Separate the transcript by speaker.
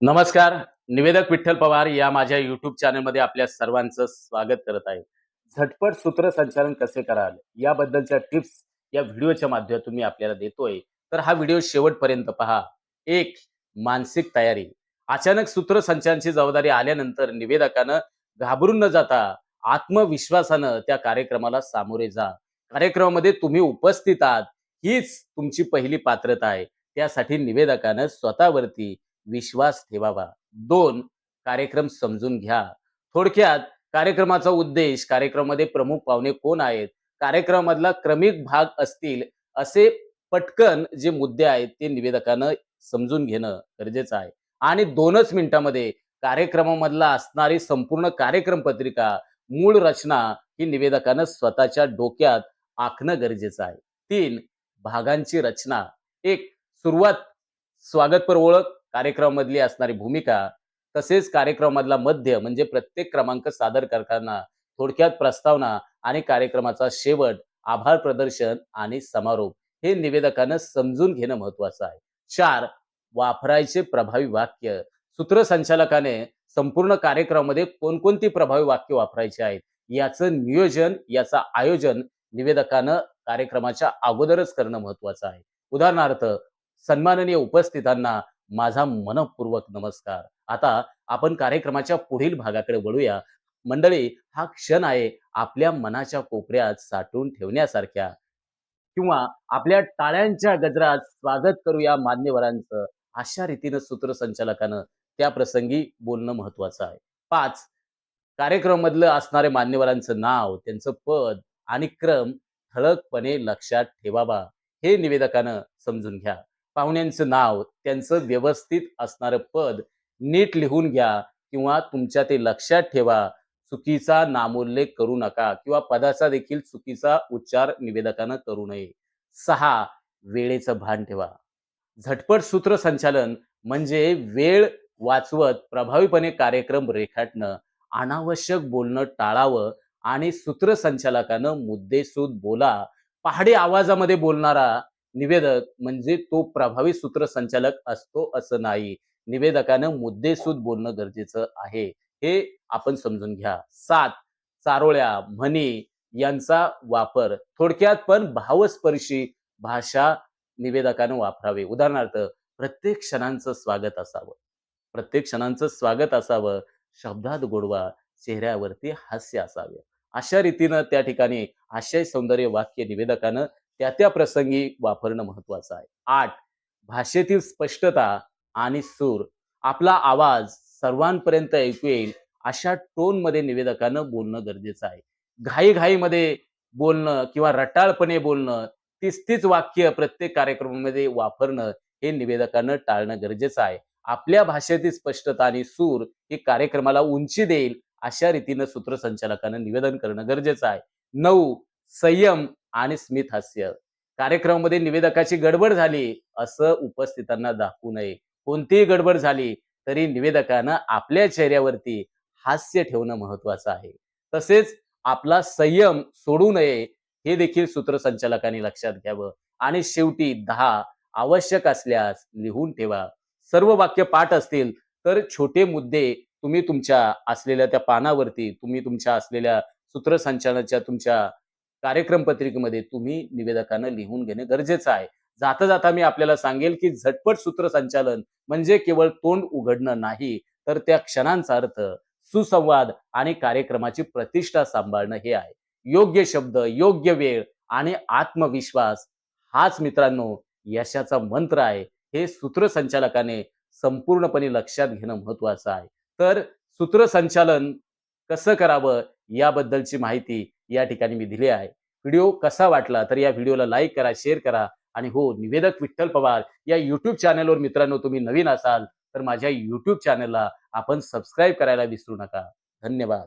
Speaker 1: नमस्कार निवेदक विठ्ठल पवार या माझ्या युट्यूब चॅनलमध्ये आपल्या सर्वांचं स्वागत करत आहे. झटपट सूत्रसंचालन कसे कराल याबद्दलच्या टिप्स या व्हिडिओच्या माध्यमातून मी आपल्याला देतोय. तर हा व्हिडिओ शेवटपर्यंत पहा. एक मानसिक तयारी. अचानक सूत्रसंचालनाची जबाबदारी आल्यानंतर निवेदकानं घाबरून न जाता आत्मविश्वासानं त्या कार्यक्रमाला सामोरे जा. कार्यक्रमामध्ये तुम्ही उपस्थित आहात हीच तुमची पहिली पात्रता आहे. त्यासाठी निवेदकानं स्वतःवरती विश्वास ठेवावा. दोन कार्यक्रम समजून घ्या. थोडक्यात कार्यक्रमाचा उद्देश कार्यक्रमामध्ये प्रमुख पाहुणे कोण आहेत? कार्यक्रमामधला क्रमिक भाग असतील असे पटकन जे मुद्दे आहेत ते निवेदकानं समजून घेणं गरजेचं आहे. आणि दोनच मिनिटामध्ये कार्यक्रमामधला असणारी संपूर्ण कार्यक्रम पत्रिका मूळ रचना ही निवेदकानं स्वतःच्या डोक्यात आखणं गरजेचं आहे. तीन भागांची रचना. एक सुरुवात स्वागतपर ओळख. कार्यक्रमामधली असणारी भूमिका तसेच कार्यक्रमामधला मध्य म्हणजे प्रत्येक क्रमांक सादर करताना थोडक्यात प्रस्तावना आणि कार्यक्रमाचा शेवट आभार प्रदर्शन आणि समारोप हे निवेदकानं समजून घेणं महत्वाचं आहे. चार वापरायचे प्रभावी वाक्य. सूत्रसंचालकाने संपूर्ण कार्यक्रमामध्ये कोणकोणती प्रभावी वाक्य वापरायची आहेत याचं नियोजन याचं आयोजन निवेदकानं कार्यक्रमाच्या अगोदरच करणं महत्वाचं आहे. उदाहरणार्थ सन्माननीय उपस्थितांना माझा मनपूर्वक नमस्कार. आता आपण कार्यक्रमाच्या पुढील भागाकडे वळूया. मंडळी हा क्षण आहे आपल्या मनाच्या कोपऱ्यात साठवून ठेवण्यासारख्या. किंवा आपल्या टाळ्यांच्या गजरात स्वागत करूया मान्यवरांचं. अशा रीतीनं सूत्रसंचालकानं त्या प्रसंगी बोलणं महत्वाचं आहे. पाच कार्यक्रमामधलं असणारे मान्यवरांचं नाव त्यांचं पद आणि क्रम ठळकपणे लक्षात ठेवावा. हे निवेदकानं समजून घ्या. पाहुण्यांचं नाव त्यांचं व्यवस्थित असणारं पद नीट लिहून घ्या किंवा तुमच्या ते लक्षात ठेवा. चुकीचा नामोल्लेख करू नका किंवा पदाचा देखील चुकीचा उच्चार निवेदकानं करू नये. सहा वेळेचं भान ठेवा. झटपट सूत्रसंचालन म्हणजे वेळ वाचवत प्रभावीपणे कार्यक्रम रेखाटणं अनावश्यक बोलणं टाळावं आणि सूत्रसंचालकानं मुद्देसूद बोला. पहाडी आवाजामध्ये बोलणारा निवेदक म्हणजे तो प्रभावी सूत्रसंचालक असतो असं नाही. निवेदकानं मुद्देसूद बोलणं गरजेचं आहे. हे आपण समजून घ्या. सात चारोळ्या म्हणी यांचा वापर. थोडक्यात पण भावस्पर्शी भाषा निवेदकानं वापरावे. उदाहरणार्थ प्रत्येक क्षणांचं स्वागत असावं. प्रत्येक क्षणांचं स्वागत असावं. शब्दात गोडवा चेहऱ्यावरती हास्य असावे. अशा रीतीनं त्या ठिकाणी आशय सौंदर्य वाक्य निवेदकानं त्या त्या प्रसंगी वापरणं महत्वाचं आहे. आठ भाषेतील स्पष्टता आणि सूर. आपला आवाज सर्वांपर्यंत ऐकू येईल अशा टोनमध्ये निवेदकानं बोलणं गरजेचं आहे. घाईघाईमध्ये बोलणं किंवा रटाळपणे बोलणं तीच तीच वाक्य प्रत्येक कार्यक्रमामध्ये वापरणं हे निवेदकानं टाळणं गरजेचं आहे. आपल्या भाषेतील स्पष्टता आणि सूर ही कार्यक्रमाला उंची देईल अशा रीतीनं सूत्रसंचालकानं निवेदन करणं गरजेचं आहे. नऊ संयम आणि स्मित हास्य. कार्यक्रमामध्ये निवेदकाची गडबड झाली असं उपस्थितांना दाखवू नये. कोणतीही गडबड झाली तरी निवेदकानं आपल्या चेहऱ्यावरती हास्य ठेवणं महत्वाचं आहे. तसेच आपला संयम सोडू नये हे देखील सूत्रसंचालकांनी लक्षात घ्यावं. आणि शेवटी दहा आवश्यक असल्यास लिहून ठेवा. सर्व वाक्य पाठ असतील तर छोटे मुद्दे तुम्ही तुमच्या असलेल्या त्या पानावरती तुम्ही तुमच्या असलेल्या सूत्रसंचालनाच्या तुमच्या कार्यक्रम पत्रिकेमध्ये तुम्ही निवेदकानं लिहून घेणे गरजेचं आहे. जाता जाता मी आपल्याला सांगेल की झटपट सूत्रसंचालन म्हणजे केवळ तोंड उघडणं नाही तर त्या क्षणांचा अर्थ सुसंवाद आणि कार्यक्रमाची प्रतिष्ठा सांभाळणं हे आहे. योग्य शब्द योग्य वेळ आणि आत्मविश्वास हाच मित्रांनो यशाचा मंत्र आहे. हे सूत्रसंचालकाने संपूर्णपणे लक्षात घेणं महत्वाचं आहे. तर सूत्रसंचालन कसं करावं याबद्दलची माहिती या ठिकाणी मी दिली आहे. व्हिडिओ कसा वाटला तर या व्हिडिओला लाईक करा शेअर करा आणि हो निवेदक विठ्ठल पवार या युट्यूब चॅनलवर मित्रांनो तुम्ही नवीन असाल तर माझ्या युट्यूब चॅनलला आपण सबस्क्राईब करायला विसरू नका. धन्यवाद.